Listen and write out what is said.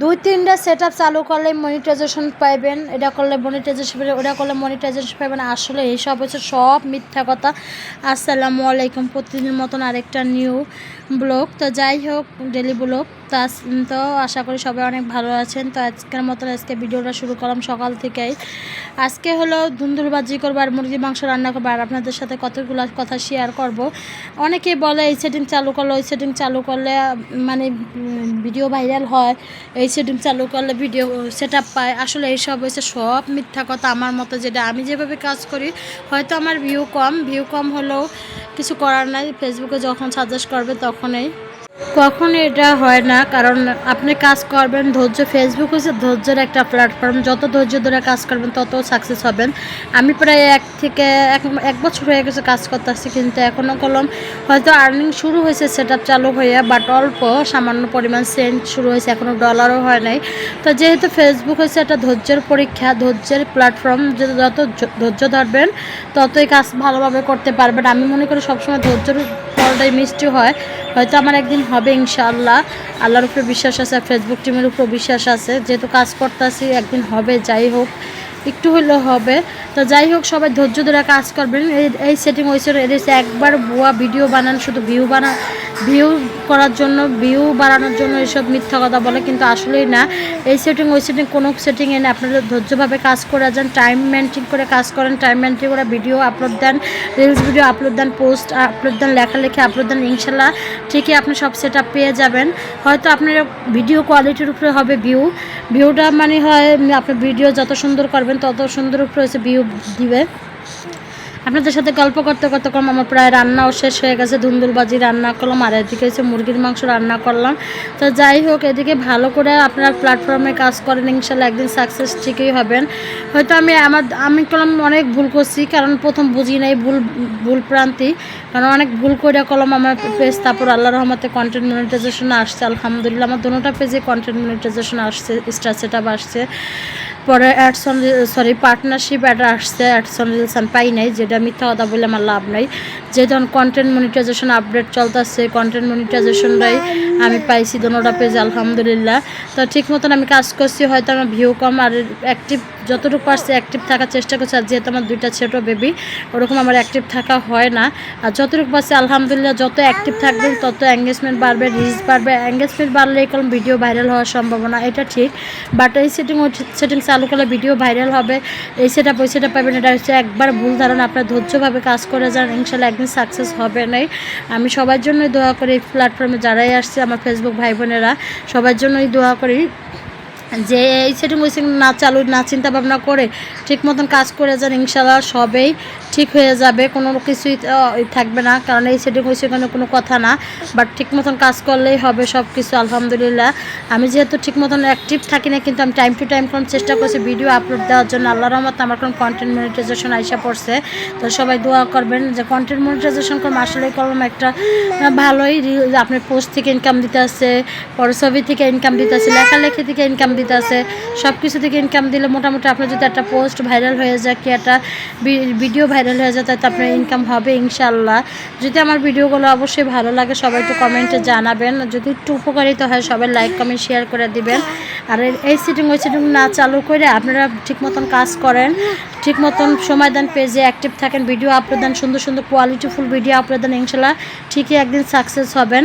দুই তিনটা set up চালু করলে মনিটাইজেশন পাইবেন, এটা করলে মনিটাইজেশন ওটা করলে মনিটাইজেশন পাইবেন। আসলে এইসব হচ্ছে সব মিথ্যা কথা। আসসালামু আলাইকুম, প্রতিদিনের মতন আরেকটা নিউ ব্লগ তো যাই হোক ডেলি ব্লগ তো তো আশা করি সবাই অনেক ভালো আছেন। তো আজকের মতন আজকে ভিডিওটা শুরু করলাম সকাল থেকেই। আজকে হলো ধুন্দুল বাজি করব আর মুরগি মাংস রান্না করব আর আপনাদের সাথে কতগুলো কথা শেয়ার করব। অনেকেই বলে, এই সেটিং চালু করলে, ওই সেটিং চালু করলে মানে ভিডিও ভাইরাল হয়। এই সেটিং চালু করলে ভিডিও সেট পায়। আসলে এইসব হয়েছে সব মিথ্যা কথা আমার মতো যেটা। আমি যেভাবে কাজ করি, হয়তো আমার ভিউ কম। ভিউ কম হলেও কিছু করার নাই। ফেসবুকে যখন সাজেস্ট করবে তখনই কখন এটা হয় না, কারণ আপনি কাজ করবেন, ধৈর্য ফেসবুক হচ্ছে ধৈর্যের একটা প্ল্যাটফর্ম যত ধৈর্য ধরে কাজ করবেন, তত সাকসেস হবেন। আমি প্রায় এক থেকে এক এক বছর হয়ে গেছে কাজ করতে আসছি কিন্তু এখনও কলম, হয়তো আর্নিং শুরু হয়েছে সেট চালু হয়ে বাট অল্প, সামান্য পরিমাণ সেন্ট শুরু হয়েছে এখনও ডলারও হয় নাই। তো যেহেতু ফেসবুক হচ্ছে একটা ধৈর্যের পরীক্ষা, ধৈর্যের প্ল্যাটফর্ম যত ধৈর্য ধরবেন, ততই কাজ ভালোভাবে করতে পারবেন। আমি মনে করি সবসময় ধৈর্যের ফলটাই মিষ্টি হয়। হয়তো আমার একদিন হবে ইনশাল্লাহ আল্লাহর উপরে বিশ্বাস আছে ফেসবুক টিমের উপরে বিশ্বাস আছে। যেহেতু কাজ করতেছি, একদিন হবে, যাই হোক। একটু হলেও হবে। তো যাই হোক, সবাই ধৈর্য ধরে কাজ করবেন। এই সেটিং ওই সেটিং এদেশে একবার ভুয়া ভিডিও বানান, শুধু ভিউ বানা ভিউ করার জন্য ভিউ বাড়ানোর জন্য এইসব মিথ্যা কথা বলে কিন্তু আসলেই না। এই সেটিং ওই সেটিং কোনো সেটিংয়ে না, আপনারা ধৈর্যভাবে কাজ করে যান টাইম মেনটেন করে কাজ করেন টাইম মেনটেন করে ভিডিও আপলোড দেন রিলস ভিডিও আপলোড দেন পোস্ট আপলোড দেন, লেখালেখি আপলোড দেন, ইনশাল্লাহ ঠিকই আপনি সব সেট পেয়ে যাবেন। হয়তো আপনার ভিডিও কোয়ালিটির উপরে হবে ভিউ ভিউটা মানে হয় আপনার ভিডিও যত সুন্দর করবেন তত সুন্দর উপরে হচ্ছে ভিউ দিবে। আপনাদের সাথে গল্প করতে করতে কম আমার প্রায় রান্নাও শেষ হয়ে গেছে ধুন্দুলবাজি রান্না করলাম, আর এদিকে হচ্ছে মুরগির মাংস রান্না করলাম। তো যাই হোক, এদিকে ভালো করে আপনার প্ল্যাটফর্মে কাজ করেন, ইনশাল্লাহ একদিন সাকসেস ঠিকই হবেন। হয়তো আমি আমার, আমি কলম অনেক ভুল করছি, কারণ প্রথম বুঝি নাই ভুল ভুল প্রান্তি। কারণ অনেক ভুল করে কলম আমার পেজ তারপর আল্লাহ রহমতে কন্টেন্ট মনিটাইজেশন আসছে, আলহামদুলিল্লাহ। আমার দুটোটা পেজে কন্টেন্ট মনিটাইজেশন আসছে স্টার সেট আসছে। পরে অ্যাডসন সরি পার্টনারশিপ অ্যাড আসছে অ্যাডসন রিলসন পাই নাই, যেটা মিথ্যা কথা বলে আমার লাভ নাই। যেহেতু কন্টেন্ট মনিটাইজেশন আপডেট চলতেছে কন্টেন্ট মনিটাইজেশনটাই আমি পাইছি দোনোটা পেজ আলহামদুলিল্লাহ। তো ঠিক মতন আমি কাজ করছি, হয়তো আমার ভিউ কম, আর অ্যাক্টিভ যতটুকু পারছি অ্যাক্টিভ থাকার চেষ্টা করছি, আর যেহেতু আমার দুইটা ছোটো বেবি ওরকম আমার অ্যাক্টিভ থাকা হয় না। আর যতটুকু পারছি, আলহামদুলিল্লাহ, যত অ্যাক্টিভ থাকবেন তত এঙ্গেজমেন্ট বাড়বে রিচ বাড়বে। এঙ্গেজমেন্ট বাড়লে এরকম ভিডিও ভাইরাল হওয়ার সম্ভাবনা, এটা ঠিক। বাট এই সেটিং ওই সেটিং চালু করলে ভিডিও ভাইরাল হবে। এই সেটা ওই সেটা পাবেন। এটা হচ্ছে একবার ভুল ধারণা, আপনার ধৈর্যভাবে কাজ করে যান, ইনশাল্লাহ একদিন সাকসেস হবে নাই। আমি সবার জন্যই দোয়া করি এই প্ল্যাটফর্মে যারাই আসছে, আমার ফেসবুক ভাই বোনেরা সবার জন্যই দোয়া করি। যে এই সেটিং সেটিং না চালু, না চিন্তা ভাবনা করে ঠিক মতন কাজ করে যান ইনশাল্লাহ সবেই ঠিক হয়ে যাবে। কোনো কিছুই থাকবে না, কারণ এই সেটিং সেখানে কোনো কথা না। বাট ঠিক মতন কাজ করলেই হবে সব কিছু আলহামদুলিল্লাহ। আমি যেহেতু ঠিক মতন অ্যাক্টিভ থাকি না, কিন্তু আমি টাইম টু টাইম কোন চেষ্টা করছি ভিডিও আপলোড দেওয়ার জন্য। আল্লাহ রহমত আমার কোনো কন্টেন্ট মনিটাইজেশন আইসা পড়ছে। তো সবাই দোয়া করবেন যে কন্টেন্ট মনিটাইজেশন করলাম আসলে করলাম একটা ভালোই আপনার পোস্ট থেকে ইনকাম দিতে আছে পরে ছবি থেকে ইনকাম দিতে আছে লেখালেখি থেকে ইনকাম দিতে আছে সব কিছু থেকে ইনকাম দিলে মোটামুটি আপনার যদি একটা পোস্ট ভাইরাল হয়ে যায়, কি একটা ভিডিও ভাইরাল হয়ে যায়, তাতে আপনার ইনকাম হবে ইনশাল্লাহ যদি আমার ভিডিওগুলো অবশ্যই ভালো লাগে, সবাই একটু কমেন্টে জানাবেন। যদি একটু উপকারিত হয়, সবাই লাইক কমেন্ট শেয়ার করে দিবেন। আর এই- এই সিটিং ওই সিটিং না চালু করে আপনারা ঠিক মতন কাজ করেন। ঠিক মতন সময় দেন পেজে অ্যাক্টিভ থাকেন ভিডিও আপলোড দেন, সুন্দর সুন্দর কোয়ালিটিফুল ভিডিও আপলোড দেন ইনশাল্লাহ ঠিকই একদিন সাকসেস হবেন।